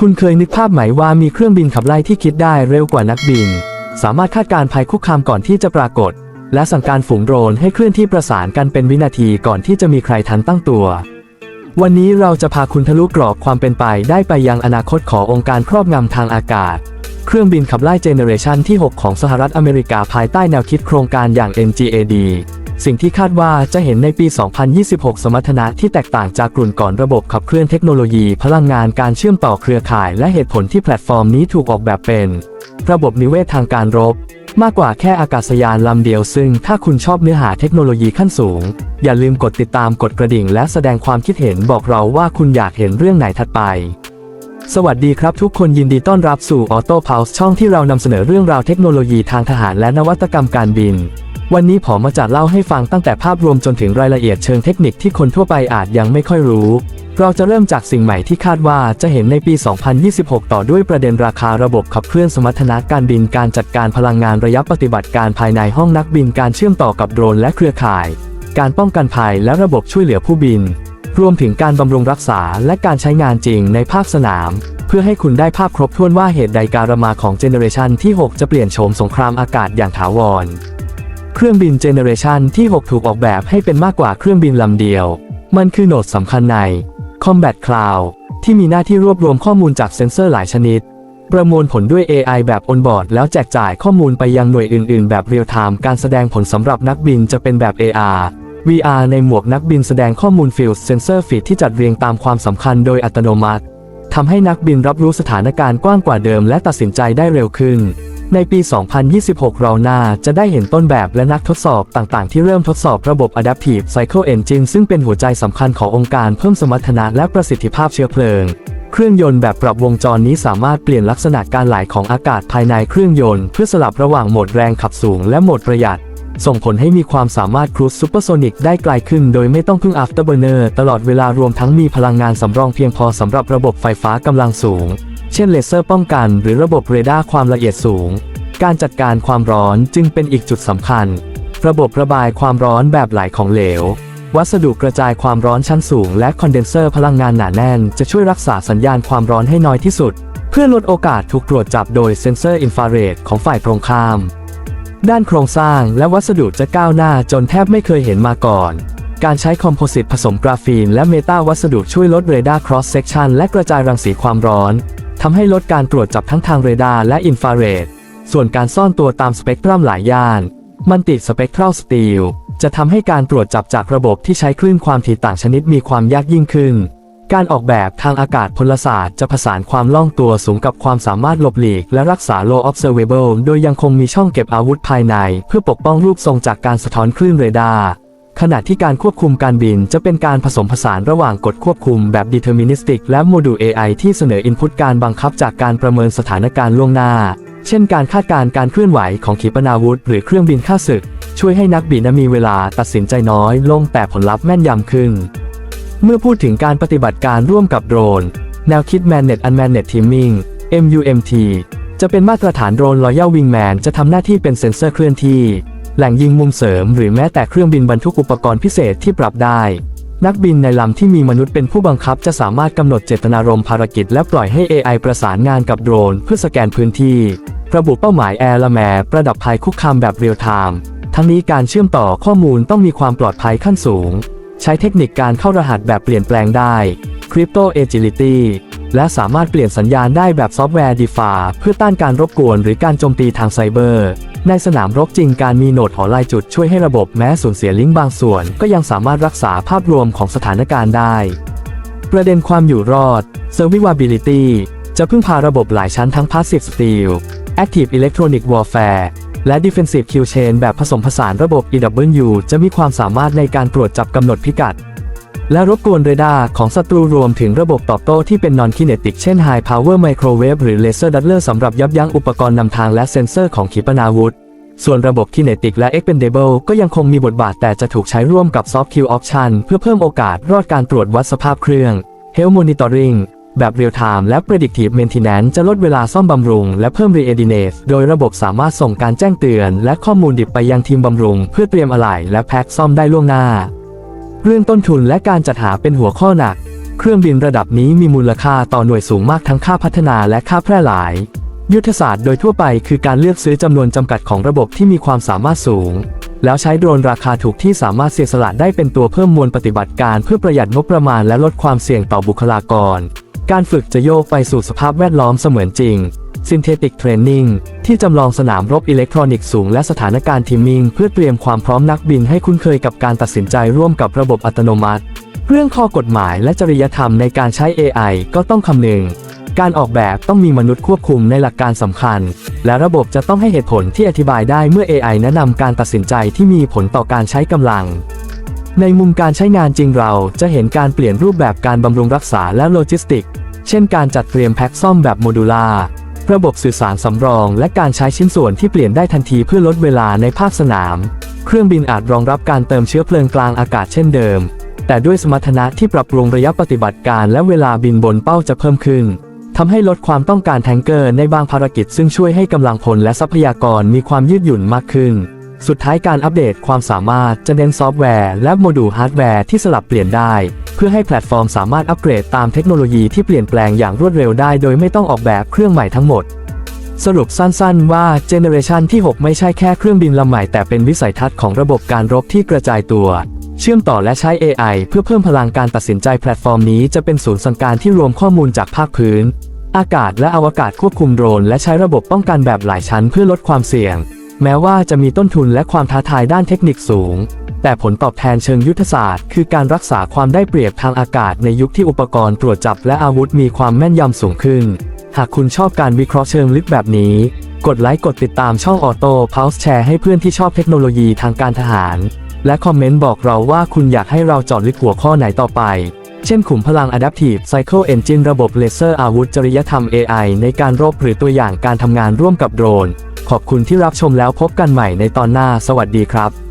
คุณเคยนึกภาพไหมว่ามีเครื่องบินขับไล่ที่คิดได้เร็วกว่านักบิน สามารถคาดการณ์ภัยคุกคามก่อนที่จะปรากฏ และสั่งการฝูงโดรนให้เคลื่อนที่ประสานกันเป็นวินาทีก่อนที่จะมีใครทันตั้งตัว วันนี้เราจะพาคุณทะลุกรอบความเป็นไปได้ไปยังอนาคตขององค์การครอบงำทางอากาศ เครื่องบินขับไล่เจเนเรชันที่ 6 ของสหรัฐอเมริกาภายใต้แนวคิดโครงการอย่าง NGAD สิ่งที่คาดว่าจะเห็นในปี 2026 สมรรถนะที่แตกต่างจากกลุ่นก่อนระบบขับเคลื่อนเทคโนโลยี พลังงานการเชื่อมต่อเครือข่ายและเหตุผลที่แพลตฟอร์มนี้ถูกออกแบบเป็น ระบบนิเวศทางการรบ มากกว่าแค่อากาศยานลำเดียวซึ่งถ้าคุณชอบเนื้อหาเทคโนโลยีขั้นสูง อย่าลืมกดติดตามกดกระดิ่ง และแสดงความคิดเห็นบอกเราว่าคุณอยากเห็นเรื่องไหนถัดไปสวัสดีครับทุกคนยินดีต้อนรับสู่ Auto Pulse ช่องที่เรานำเสนอเรื่องราวเทคโนโลยีทางทหารและนวัตกรรมการบิน วันนี้ผมมาจัดเล่าให้ฟังตั้งแต่ภาพรวมจนถึงรายละเอียดเชิงเทคนิคที่คนทั่วไปอาจยังไม่ค่อยรู้ เราจะเริ่มจากสิ่งใหม่ที่คาดว่าจะเห็นในปี 2026 ต่อด้วยประเด็นราคาระบบขับเคลื่อนสมรรถนะการบินการจัดการพลังงานระยะปฏิบัติการภายในห้องนักบินการเชื่อมต่อกับโดรนและเครือข่าย การป้องกันภัยและระบบช่วยเหลือผู้บิน รวมถึงการบำรุงรักษาและการใช้งานจริงในภาคสนามเพื่อให้คุณได้ภาพครบถ้วนว่าเหตุใดการมาของเจเนเรชันที่ 6 จะเปลี่ยนโฉมสงครามอากาศอย่างถาวร เครื่องบินเจเนเรชันที่6ถูกออกแบบให้เป็นมากกว่าเครื่องบินลำเดียว มันคือโหนดสำคัญใน Combat Cloud ที่มีหน้าที่รวบรวมข้อมูลจากเซ็นเซอร์หลายชนิด ประมวลผลด้วย AI แบบ on-board แล้วแจกจ่ายข้อมูลไปยังหน่วยอื่น ๆ แบบเรียลไทม์การแสดงผลสำหรับนักบินจะเป็นแบบ AR VR ในหมวกนักบินแสดงข้อมูล Field Sensor Feed ที่จัดเรียงตามความสำคัญโดยอัตโนมัติทำให้นักบินรับรู้สถานการณ์กว้างกว่าเดิมและตัดสินใจได้เร็วขึ้น ในปี 2026 เราน่าจะได้เห็นต้นแบบและนักทดสอบต่างๆ ที่เริ่มทดสอบระบบ Adaptive Cycle Engine ซึ่งเป็นหัวใจสำคัญขององค์การเพิ่มสมรรถนะและประสิทธิภาพเชื้อเพลิง เครื่องยนต์แบบปรับวงจรนี้สามารถเปลี่ยนลักษณะการไหลของอากาศภายในเครื่องยนต์ เพื่อสลับระหว่างโหมดแรงขับสูงและโหมดประหยัด ส่งผลให้มีความสามารถครูซซูเปอร์โซนิกได้ไกลขึ้นโดยไม่ต้องพึ่ง Afterburner ตลอดเวลารวมทั้งมีพลังงานสำรองเพียงพอสำหรับระบบไฟฟ้ากำลังสูง เช่นเลเซอร์ป้องกันหรือระบบเรดาร์ความละเอียดสูง การจัดการความร้อนจึงเป็นอีกจุดสำคัญ ระบบระบายความร้อนแบบไหลของเหลว วัสดุกระจายความร้อนชั้นสูง และคอนเดนเซอร์พลังงานหนาแน่น จะช่วยรักษาสัญญาณความร้อนให้น้อยที่สุด เพื่อลดโอกาสถูกตรวจจับโดยเซ็นเซอร์อินฟราเรดของฝ่ายตรงข้าม ด้านโครงสร้างและวัสดุจะก้าวหน้าจนแทบไม่เคยเห็นมาก่อนการใช้คอมโพสิตผสมกราฟีนและเมตาวัสดุช่วยลดเรดาร์ครอสเซ c ชันและกระจายรังสีความร้อน ทำให้ลดการตรวจจับทั้งทางเรดาร์และอินฟราเรด ส่วนการซ่อนตัวตามสเปกตรัมหลายย่าน มันติดสเปกตรัลสตีลจะทำให้การตรวจจับจากระบบที่ใช้คลื่นความถี่ต่างชนิดมีความยากยิ่งขึ้น การออกแบบทางอากาศพลศาสตร์จะผสานความล่องตัวสูงกับความสามารถหลบหลีกและรักษา low observable โดยยังคงมีช่องเก็บอาวุธภายใน เพื่อปกป้องรูปทรงจากการสะท้อนคลื่นเรดาร์ ขณะที่การควบคุมการบินจะเป็นการผสมผสานระหว่างกฎควบคุมแบบ deterministic และโมดูล AI ที่เสนอ input การบังคับจากการประเมินสถานการณ์ล่วงหน้า เช่นการคาดการณ์การเคลื่อนไหวของขีปนาวุธ หรือเครื่องบินข้าศึก ช่วยให้นักบินมีเวลาตัดสินใจน้อยลงแต่ผลลัพธ์แม่นยำขึ้น เมื่อพูดถึงการปฏิบัติการร่วมกับโดรน แนวคิด Managed Unmanned Teaming MUMT จะเป็นมาตรฐานโดรน Royal Wingman จะทำหน้าที่เป็นเซ็นเซอร์เคลื่อนที่ แหล่งยิงมุมเสริมหรือแม้แต่เครื่องบินบรรทุกอุปกรณ์พิเศษที่ปรับได้ นักบินในลำที่มีมนุษย์เป็นผู้บังคับจะสามารถกำหนดเจตนารมณ์ภารกิจและปล่อยให้ AI ประสานงานกับโดรนเพื่อสแกนพื้นที่ ระบุเป้าหมายแอร์และแมประดับภัยคุกคามแบบเรียลไทม์ทั้งนี้การเชื่อมต่อข้อมูลต้องมีความปลอดภัยขั้นสูง ใช้เทคนิคการเข้ารหัสแบบเปลี่ยนแปลงได้ Crypto Agility และสามารถเปลี่ยนสัญญาณได้แบบซอฟต์แวร์ DeFi เพื่อต้านการรบกวนหรือการโจมตีทางไซเบอร์ ในสนามรบจริงการมีโหนดหอลายจุดช่วยให้ระบบแม้สูญเสียลิงก์บางส่วน ก็ยังสามารถรักษาภาพรวมของสถานการณ์ได้ ประเด็นความอยู่รอด Survivability จะพึ่งพาระบบหลายชั้นทั้ง Passive Steel Active Electronic Warfare และ Defensive Q Chain แบบผสมผสานระบบ EW จะมีความสามารถในการตรวจจับกำหนดพิกัด และรบกวนเรดาร์ของศัตรูรวมถึงระบบตอบโต้ที่เป็น Non-Kinetic เช่น High Power Microwave หรือ Laser Dazzler สำหรับยับยั้งอุปกรณ์นำทางและเซ็นเซอร์ของขีปนาวุธ ส่วนระบบ Kinetic และ Expendable ก็ยังคงมีบทบาทแต่จะถูกใช้ร่วมกับ Soft Kill Option เพื่อเพิ่มโอกาสรอดการตรวจวัดสภาพเครื่อง Health Monitoring แบบเรียลไทม์และ Predictive Maintenance จะลดเวลาซ่อมบำรุง และเพิ่ม Readiness โดยระบบสามารถส่งการแจ้งเตือน และข้อมูลดิบไปยังทีมบำรุง เพื่อเตรียมอะไหล่และแพ็คซ่อมได้ล่วงหน้า เรื่องต้นทุนและการจัดหาเป็นหัวข้อหนัก เครื่องบินระดับนี้มีมูลค่าต่อหน่วยสูงมากทั้งค่าพัฒนาและค่าแพร่หลาย ยุทธศาสตร์โดยทั่วไปคือการเลือกซื้อจำนวนจำกัดของระบบที่มีความสามารถสูง แล้วใช้โดรนราคาถูกที่สามารถเสียสละได้เป็นตัวเพิ่มมวลปฏิบัติการเพื่อประหยัดงบประมาณและลดความเสี่ยงต่อบุคลากร การฝึกจะโยกไปสู่สภาพแวดล้อมเสมือนจริง Synthetic Training ที่จำลองสนามรบอิเล็กทรอนิกส์สูงและสถานการณ์ทิมมิงเพื่อเตรียมความพร้อมนักบินให้คุ้นเคยกับการตัดสินใจร่วมกับระบบอัตโนมัติ เรื่องข้อกฎหมายและจริยธรรมในการใช้ AI ก็ต้องคำนึง การออกแบบต้องมีมนุษย์ควบคุมในหลักการสำคัญ และระบบจะต้องให้เหตุผลที่อธิบายได้เมื่อ AI แนะนำการตัดสินใจที่มีผลต่อการใช้กำลังในมุมการใช้งานจริงเราจะเห็นการเปลี่ยนรูปแบบการบำรุงรักษาและโลจิสติก เช่นการจัดเตรียมแพ็คซ่อมแบบโมดูลา ระบบสื่อสารสำรอง และการใช้ชิ้นส่วนที่เปลี่ยนได้ทันทีเพื่อลดเวลาในภาคสนาม เครื่องบินอาจรองรับการเติมเชื้อเพลิงกลางอากาศเช่นเดิม แต่ด้วยสมรรถนะที่ปรับปรุงระยะปฏิบัติการและเวลาบินบนเป้าจะเพิ่มขึ้นทำให้ลดความต้องการแทงเกอร์ในบางภารกิจซึ่งช่วยให้กำลังพลและทรัพยากรมีความยืดหยุ่นมากขึ้น สุดท้ายการอัปเดตความสามารถจะเน้นซอฟต์แวร์และโมดูลฮาร์ดแวร์ที่สลับเปลี่ยนได้ เพื่อให้แพลตฟอร์มสามารถอัปเกรดตามเทคโนโลยีที่เปลี่ยนแปลงอย่างรวดเร็วได้โดยไม่ต้องออกแบบเครื่องใหม่ทั้งหมด สรุปสั้นๆ ว่าเจเนอเรชันที่ 6 ไม่ใช่แค่เครื่องบินลำใหม่แต่เป็นวิสัยทัศน์ของระบบการรบที่กระจายตัว เชื่อมต่อและใช้ AI เพื่อเพิ่มพลังการตัดสินใจแพลตฟอร์มนี้จะเป็นศูนย์สั่งการที่รวมข้อมูลจากภาคพื้น อากาศและอวกาศควบคุมโดรน และใช้ระบบป้องกันแบบหลายชั้นเพื่อลดความเสี่ยง แม้ว่าจะมีต้นทุนและความท้าทายด้านเทคนิคสูง แต่ผลตอบแทนเชิงยุทธศาสตร์ คือการรักษาความได้เปรียบทางอากาศในยุคที่อุปกรณ์ตรวจจับและอาวุธมีความแม่นยำสูงขึ้น หากคุณชอบการวิเคราะห์เชิงลึกแบบนี้ กดไลค์กดติดตามช่องออโต้พาวส์แชร์ให้เพื่อนที่ชอบเทคโนโลยีทางการทหาร และคอมเมนต์บอกเราว่าคุณอยากให้เราเจอดลึกหัวข้อไหนต่อไปเช่นขุมพลัง Adaptive Cycle Engine ระบบเลเซอร์อาวุธจริยธรรม AI ในการรบหรือตัวอย่างการทำงานร่วมกับโดรน ขอบคุณที่รับชมแล้วพบกันใหม่ในตอนหน้า สวัสดีครับ